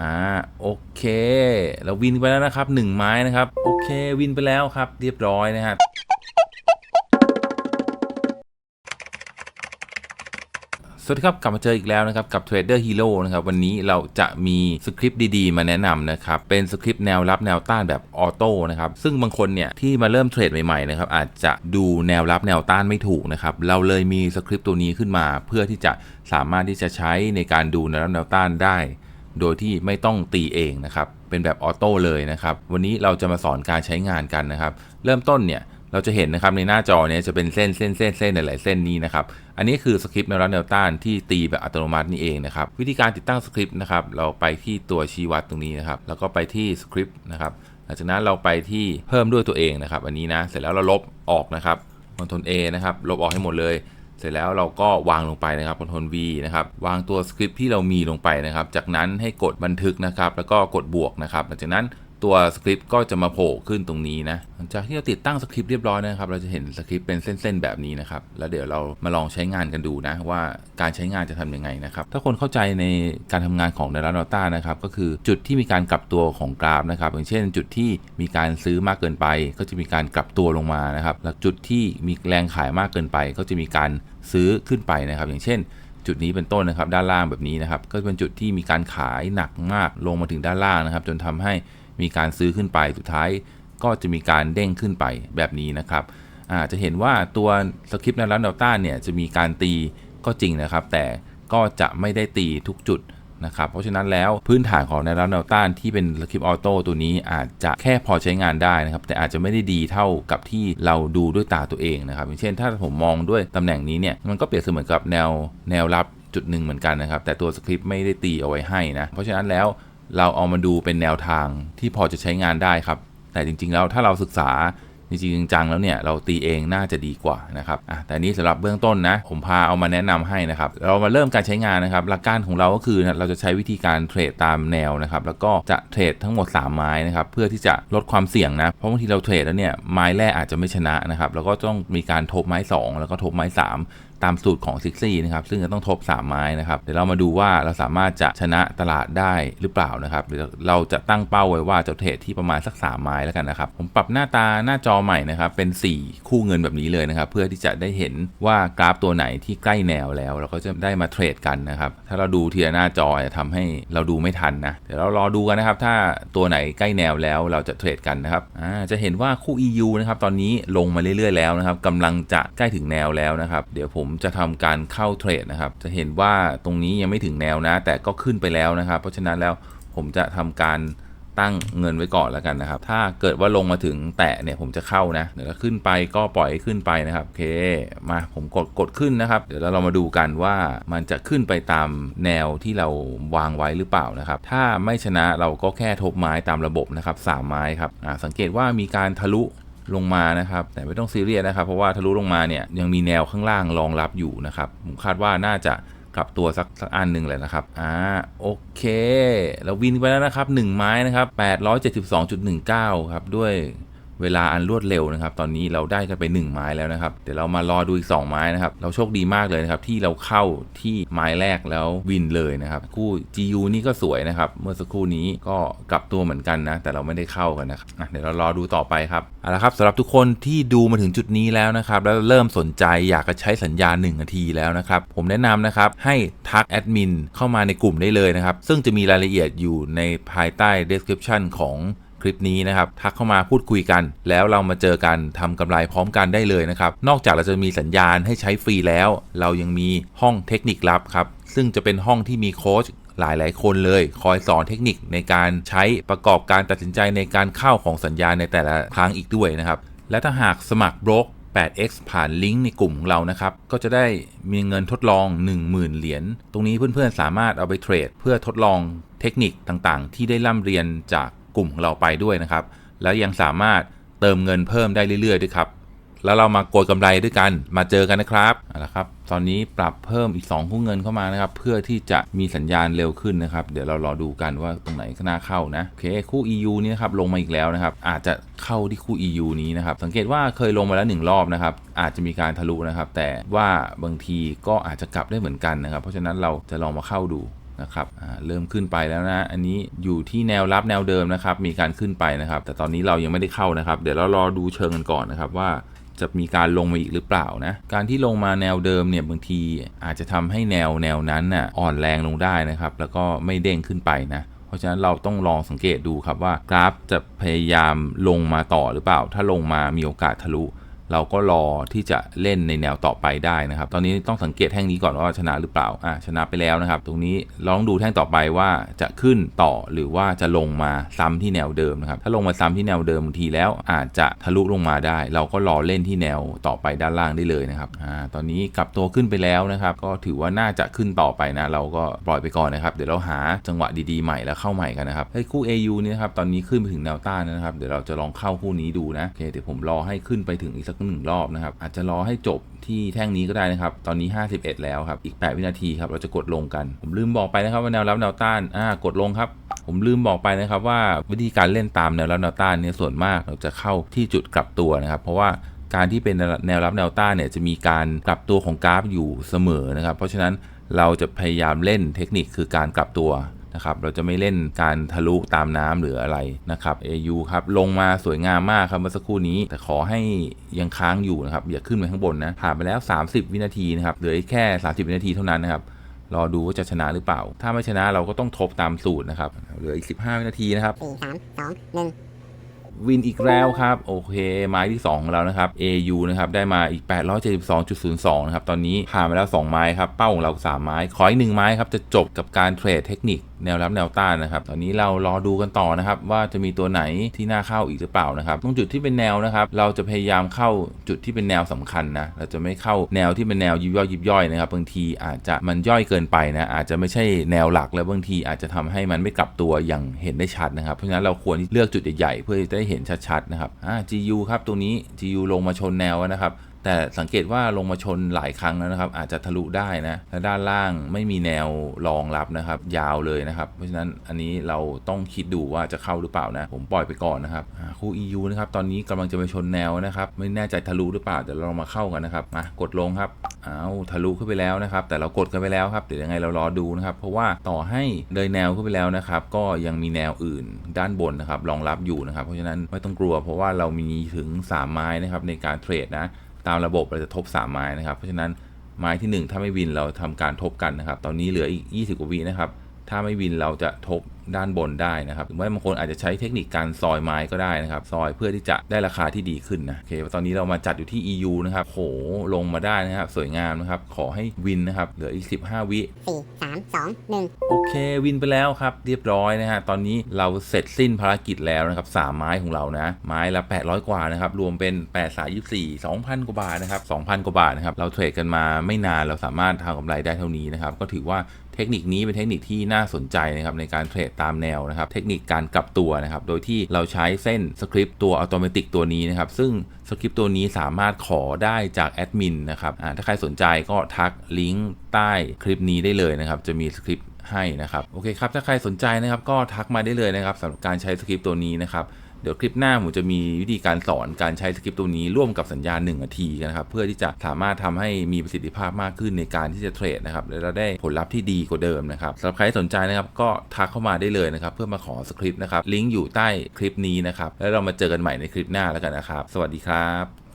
อ่าโอเค เราวินไปแล้วนะครับหนึ่งไม้นะครับ โอเควินไปแล้วครับ เรียบร้อยนะฮะสวัสดีครับกลับมาเจออีกแล้วนะครับกับ Trader Hero นะครับวันนี้เราจะมีสคริปต์ดีๆ มาแนะนำนะครับเป็นสคริปต์แนวรับแนวต้านแบบออโต้นะครับซึ่งบางคนเนี่ยที่มาเริ่มเทรดใหม่ๆนะครับอาจจะดูแนวรับแนวต้านไม่ถูกนะครับเราเลยมีสคริปต์ตัวนี้ขึ้นมา เพื่อที่จะสามารถที่จะใช้ในการดูแนวรับแนวต้านได้ โดยที่ไม่ต้องตีเองนะครับ เป็นแบบออโต้เลยนะครับ วันนี้เราจะมาสอนการใช้งานกันนะครับ เริ่มต้นเนี่ยเราจะเห็นนะครับในหน้าจอเนี่ยจะเป็นเส้นเส้นเส้นเส้นหลายๆเส้นนี้นะครับ อันนี้คือสคริปต์แนวรับแนวต้านที่ตีแบบอัตโนมัตินี่เองนะครับ วิธีการติดตั้งสคริปต์นะครับ เราไปที่ตัวชี้วัดตรงนี้นะครับ แล้วก็ไปที่สคริปต์นะครับ หลังจากนั้นเราไปที่เพิ่มด้วยตัวเองนะครับ อันนี้นะ เสร็จแล้วเราลบออกนะครับคอนโทรล A นะครับ ลบออกให้หมดเลย เสร็จแล้วเราก็วางลงไปนะครับคอนโทรล V นะครับ วางตัวสคริปที่เรามีลงไปนะครับ จากนั้นให้กดบันทึกนะครับ แล้วก็กดบวกนะครับ หลังจากนั้น ตัวสคริปต์ก็จะมาโผล่ขึ้นตรงนี้นะหลังจากที่เราติดตั้งสคริปต์เรียบร้อยนะครับ เราจะเห็นสคริปต์เป็นเส้นๆแบบนี้นะครับ แล้วเดี๋ยวเรามาลองใช้งานกันดูนะ ว่าการใช้งานจะทำยังไงนะครับ ถ้าคนเข้าใจในการทำงานของในร้านอต้านะครับ ก็คือจุดที่มีการกลับตัวของกราฟนะครับ อย่างเช่น จุดที่มีการซื้อมากเกินไป ก็จะมีการกลับตัวลงมานะครับ แล้วจุดที่มีแรงขายมากเกินไป ก็จะมีการซื้อขึ้นไปนะครับ อย่างเช่นจุดนี้เป็นต้นนะครับด้านล่างแบบนี้นะครับ ก็เป็นจุดที่มีการขายหนักมากลงมาถึงด้านล่างนะครับ จนทำให้ มีการซื้อขึ้นไปสุดท้ายก็จะมีการเด้งขึ้นไปแบบนี้นะครับอาจะเห็นว่าตัวสคริปต์ในร้านดอต้าเนี่ยจะมีการตีก็จริงนะครับ แต่ก็จะไม่ได้ตีทุกจุดนะครับเพราะฉะนั้นแล้วพื้นฐานของในวร้านดอต้านที่เป็นสคริปต์ออโต้ตัวนี้อาจจะแค่พอใช้งานได้นะครับ แต่อาจจะไม่ได้ดีเท่ากับที่เราดูด้วยตาตัวเองนะครับอย่างเช่นถ้าผมมองด้วยตำแหน่งนี้เนี่ยมันก็เปรียบเสมือนกับแนวแนวรับจุดหนึ่งเหมือนกันนะครับ แต่ตัวสคริปต์ไม่ได้ตีเอาไว้ให้นะเพราะฉะนั้นแล้ว เราเอามาดูเป็นแนวทางที่พอจะใช้งานได้ครับ แต่จริงๆแล้วถ้าเราศึกษาจริงจังแล้วเนี่ยเราตีเองน่าจะดีกว่านะครับอะแต่นี้สำหรับเบื้องต้นนะผมพาเอามาแนะนำให้นะครับเรามาเริ่มการใช้งานนะครับหลักการของเราก็คือเราจะใช้วิธีการเทรดตามแนวนะครับแล้วก็จะเทรดทั้งหมด 3 ไม้นะครับเพื่อที่จะลดความเสี่ยงนะเพราะบางทีเราเทรดแล้วเนี่ยไม้แรกอาจจะไม่ชนะนะครับแล้วก็ต้องมีการทบไม้ 2 แล้วก็ทบไม้ 3 ตามสูตรของซิกซี่นะครับซึ่งจะต้องทบ 3 ไม้นะครับเดี๋ยวเรามาดูว่าเราสามารถจะชนะตลาดได้หรือเปล่านะครับเราจะตั้งเป้าไว้ว่าจะเทรดที่ประมาณสัก 3 ไม้แล้วกันนะครับผมปรับหน้าตาหน้าจอใหม่นะครับเป็น 4 คู่เงินแบบนี้เลยนะครับเพื่อที่จะได้เห็นว่ากราฟตัวไหนที่ใกล้แนวแล้ว เราก็จะได้มาเทรดกันนะครับถ้าเราดูทีละหน้าจอจะทำให้เราดูไม่ทันนะเดี๋ยวเรารอดูกันนะครับถ้าตัวไหนใกล้แนวแล้วเราจะเทรดกันนะครับจะเห็นว่าคู่ EU นะครับตอนนี้ลงมาเรื่อยๆแล้วนะครับกำลังจะใกล้ถึงแนวแล้วนะครับเดี๋ยวผมมจะทำการเข้าเทรดนะครับ จะเห็นว่าตรงนี้ยังไม่ถึงแนวนะ แต่ก็ขึ้นไปแล้วนะครับ เพราะฉะนั้นแล้วผมจะทำการตั้งเงินไว้ก่อนแล้วกันนะครับ ถ้าเกิดว่าลงมาถึงแตะเนี่ยผมจะเข้านะ เดี๋ยวขึ้นไปก็ปล่อยขึ้นไปนะครับ โอเค มาผมกดกดขึ้นนะครับ เดี๋ยวเรามาดูกันว่ามันจะขึ้นไปตามแนวที่เราวางไว้หรือเปล่านะครับ ถ้าไม่ชนะเราก็แค่ทบไม้ตามระบบนะครับสามไม้ครับอ่าสังเกตว่ามีการทะลุ ลงมานะครับ แต่ไม่ต้องซีเรียสนะครับ เพราะว่าทะลุลงมาเนี่ยยังมีแนวข้างล่างรองรับอยู่นะครับ ผมคาดว่าน่าจะกลับตัวสักสักอันหนึ่งเลยนะครับ อ่า โอเค เราวินไปแล้วนะครับ 1 ไม้นะครับ872.19 ครับ ด้วย เวลาอันรวดเร็วนะครับ ตอนนี้เราได้กันไป 1 ไม้แล้วนะครับ เดี๋ยวเรามารอดูอีก 2 ไม้นะครับ เราโชคดีมากเลยนะครับ ที่เราเข้าที่ไม้แรกแล้ววินเลยนะครับ คู่ GU นี่ก็สวยนะครับ เมื่อสักครู่นี้ก็กลับตัวเหมือนกันนะ แต่เราไม่ได้เข้ากันนะครับเดี๋ยวเรารอดูต่อไปครับเอาละครับสำหรับทุกคนที่ดูมาถึงจุดนี้แล้วนะครับ แล้วเริ่มสนใจอยากจะใช้สัญญา1นาทีแล้วนะครับ ผมแนะนำนะครับให้ทักแอดมินเข้ามาในกลุ่มได้เลยนะครับ ซึ่งจะมีรายละเอียดอยู่ในภายใต้ description ของ คลิปนี้นะครับทักเข้ามาพูดคุยกัน แล้วเรามาเจอกันทำกำไรพร้อมกันได้เลยนะครับ นอกจากเราจะมีสัญญาณให้ใช้ฟรีแล้ว เรายังมีห้องเทคนิคลับครับ ซึ่งจะเป็นห้องที่มีโค้ชหลายหลายคนเลย คอยสอนเทคนิคในการใช้ประกอบการตัดสินใจในการเข้าของสัญญาณในแต่ละครั้งอีกด้วยนะครับ และถ้าหากสมัครบล็อก 8x ผ่านลิงก์ในกลุ่มของเรานะครับ ก็จะได้มีเงินทดลอง 10,000 เหรียญ ตรงนี้เพื่อนๆ สามารถเอาไปเทรด เพื่อทดลองเทคนิคต่างๆ ที่ได้ร่ำเรียนจากกลุ่มของเราไปด้วยนะครับ แล้วยังสามารถเติมเงินเพิ่มได้เรื่อยๆด้วยครับแล้วเรามาโกยกำไรด้วยกัน มาเจอกันนะครับเอาละครับ ตอนนี้ปรับเพิ่มอีก 2 คู่เงินเข้ามานะครับ เพื่อที่จะมีสัญญาณเร็วขึ้นนะครับ เดี๋ยวเรารอดูกันว่าตรงไหนก็น่าเข้านะ โอเค คู่ EU นี่นะครับลงมาอีกแล้วนะครับ อาจจะเข้าที่คู่ EU นี้นะครับ สังเกตว่าเคยลงมาแล้วหนึ่งรอบนะครับ อาจจะมีการทะลุนะครับ แต่ว่าบางทีก็อาจจะกลับได้เหมือนกันนะครับ เพราะฉะนั้นเราจะลองมาเข้าดู นะครับเริ่มขึ้นไปแล้วนะ อันนี้อยู่ที่แนวรับแนวเดิมนะครับ มีการขึ้นไปนะครับ แต่ตอนนี้เรายังไม่ได้เข้านะครับ เดี๋ยวเรารอดูเชิงกันก่อนนะครับว่าจะมีการลงมาอีกหรือเปล่านะ การที่ลงมาแนวเดิมเนี่ยบางทีอาจจะทำให้แนวแนวนั้นน่ะอ่อนแรงลงได้นะครับ แล้วก็ไม่เด้งขึ้นไปนะเพราะฉะนั้นเราต้องลองสังเกตดูครับว่ากราฟจะพยายามลงมาต่อหรือเปล่า ถ้าลงมามีโอกาสทะลุ เราก็รอที่จะเล่นในแนวต่อไปได้นะครับ ตอนนี้ต้องสังเกตแท่งนี้ก่อนว่าชนะหรือเปล่าอ่าชนะไปแล้วนะครับ ตรงนี้ลองดูแท่งต่อไปว่าจะขึ้นต่อหรือว่าจะลงมาซ้ำที่แนวเดิมนะครับ ถ้าลงมาซ้ำที่แนวเดิมบางทีแล้วอาจจะทะลุลงมาได้ เราก็รอเล่นที่แนวต่อไปด้านล่างได้เลยนะครับอ่าตอนนี้กลับตัวขึ้นไปแล้วนะครับ ก็ถือว่าน่าจะขึ้นต่อไปนะ เราก็ปล่อยไปก่อนนะครับ เดี๋ยวเราหาจังหวะดีๆใหม่แล้วเข้าใหม่กันนะครับไอ้คู่ AU นี่นะครับตอนนี้ขึ้นไปถึงแนวต้านนะครับ เดี๋ยวเราจะลองเข้าคู่นี้ดูนะโอเคเดี๋ยวผมรอให้ขึ้นไปถึงอีกสักหนึ่งรอบนะครับ อาจจะรอให้จบที่แท่งนี้ก็ได้นะครับ ตอนนี้ 51 แล้วครับ อีก 8 วินาทีครับ เราจะกดลงกัน ผมลืมบอกไปนะครับว่าแนวรับแนวต้าน อ่า กดลงครับผมลืมบอกไปนะครับว่าวิธีการเล่นตามแนวรับแนวต้านเนี่ยส่วนมากเราจะเข้าที่จุดกลับตัวนะครับ เพราะว่าการที่เป็นแนวรับแนวต้านเนี่ยจะมีการกลับตัวของกราฟอยู่เสมอนะครับ เพราะฉะนั้นเราจะพยายามเล่นเทคนิคคือการกลับตัว นะครับเราจะไม่เล่นการทะลุตามน้ำหรืออะไรนะครับ AU ครับลงมาสวยงามมากครับเมื่อสักครู่นี้ แต่ขอให้ยังค้างอยู่นะครับอย่าขึ้นไปข้างบนนะผ่านไปแล้ว 30 วินาทีนะครับเหลืออีกแค่ 30 วินาทีเท่านั้นนะครับรอดูว่าจะชนะหรือเปล่า ถ้าไม่ชนะเราก็ต้องทบตามสูตรนะครับเหลืออีก 15 วินาทีนะครับสี่สามสองหนึ่งวินอีกแล้วครับ โอเคไม้ที่ 2 ของเรานะครับ AU นะครับได้มาอีก 872.02 นะครับ ตอนนี้ผ่านไปแล้ว 2 ไม้ครับ เป้าของเรา 3 ไม้ ขออีกหนึ่งไม้ครับ จะจบกับการเทรดเทคนิค แนวรับแนวต้านนะครับตอนนี้เรารอดูกันต่อนะครับ ว่าจะมีตัวไหนที่น่าเข้าอีกหรือเปล่านะครับ ตรงจุดที่เป็นแนวนะครับ เราจะพยายามเข้าจุดที่เป็นแนวสำคัญนะเราจะไม่เข้าแนวที่เป็นแนวยิบย่อยยิบย่อยนะครับบางทีอาจจะมันย่อยเกินไปนะอาจจะไม่ใช่แนวหลักแล้วบางทีอาจจะทำให้มันไม่กลับตัวอย่างเห็นได้ชัดนะครับเพราะฉะนั้นเราควรเลือกจุดใหญ่ๆเพื่อจะได้เห็นชัดๆนะครับอ่า GU ครับตรงนี้ GU ลงมาชนแนวนะครับ แต่สังเกตว่าลงมาชนหลายครั้งแล้วนะครับ อาจจะทะลุได้นะและด้านล่างไม่มีแนวรองรับนะครับ ยาวเลยนะครับ เพราะฉะนั้นอันนี้เราต้องคิดดูว่าจะเข้าหรือเปล่านะ ผมปล่อยไปก่อนนะครับคู่ EU นะครับตอนนี้กำลังจะไปชนแนวนะครับ ไม่แน่ใจทะลุหรือเปล่าเดี๋ยวเรามาเข้ากันนะครับมากดลงครับเอาทะลุขึ้นไปแล้วนะครับ แต่เรากดกันไปแล้วครับเดี๋ยวยังไงเรารอดูนะครับ เพราะว่าต่อให้เลยแนวขึ้นไปแล้วนะครับ ก็ยังมีแนวอื่นด้านบนนะครับรองรับอยู่นะครับ เพราะฉะนั้นไม่ต้องกลัว เพราะว่าเรามีถึง 3 ไม้นะครับในการเทรดนะ ตามระบบเราจะทบ 3 ไม้นะครับ เพราะฉะนั้นไม้ที่ 1 ถ้าไม่วินเราทำการทบกันนะครับ ตอนนี้เหลืออีก 20 กว่าวินะครับ ถ้าไม่วินเราจะทบ ด้านบนได้นะครับหรือว่าบางคนอาจจะใช้เทคนิคการซอยไม้ก็ได้นะครับ ซอยเพื่อที่จะได้ราคาที่ดีขึ้นนะโอเคตอนนี้เรามาจัดอยู่ที่ EU นะครับโหลงมาได้นะครับสวยงามนะครับขอให้วินนะครับเหลืออีก 15 วิสี่สามสองหนึ่งโอเควินไปแล้วครับ เรียบร้อยนะฮะตอนนี้เราเสร็จสิ้นภารกิจแล้วนะครับสามไม้ของเรานะไม้ละ 800 กว่านะครับรวมเป็น 8 สาย 24 2,000 กว่าบาทนะครับ2,000 กว่าบาทนะครับเราเทรดกันมาไม่นานเราสามารถทำกำไรได้เท่านี้นะครับก็ถือว่า เทคนิคนี้เป็นเทคนิคที่น่าสนใจนะครับในการเทรดตามแนวนะครับ เทคนิคการกลับตัวนะครับ โดยที่เราใช้เส้นสคริปต์ตัวอัตโนมัติตัวนี้นะครับ ซึ่งสคริปต์ตัวนี้สามารถขอได้จากแอดมินนะครับถ้าใครสนใจก็ทักลิงก์ใต้คลิปนี้ได้เลยนะครับ จะมีสคริปต์ให้นะครับ โอเคครับ ถ้าใครสนใจนะครับก็ทักมาได้เลยนะครับสำหรับการใช้สคริปต์ตัวนี้นะครับ เดี๋ยวคลิปหน้าผมจะมีวิธีการสอนการใช้สคริปต์ตัวนี้ร่วมกับสัญญาณ1นาทีนะครับเพื่อที่จะสามารถทำให้มีประสิทธิภาพมากขึ้นในการที่จะเทรดนะครับและเราได้ผลลัพธ์ที่ดีกว่าเดิมนะครับสำหรับใครที่สนใจนะครับก็ทักเข้ามาได้เลยนะครับเพื่อมาขอสคริปต์นะครับลิงก์อยู่ใต้คลิปนี้นะครับแล้วเรามาเจอกันใหม่ในคลิปหน้าแล้วกันนะครับ สวัสดีครับ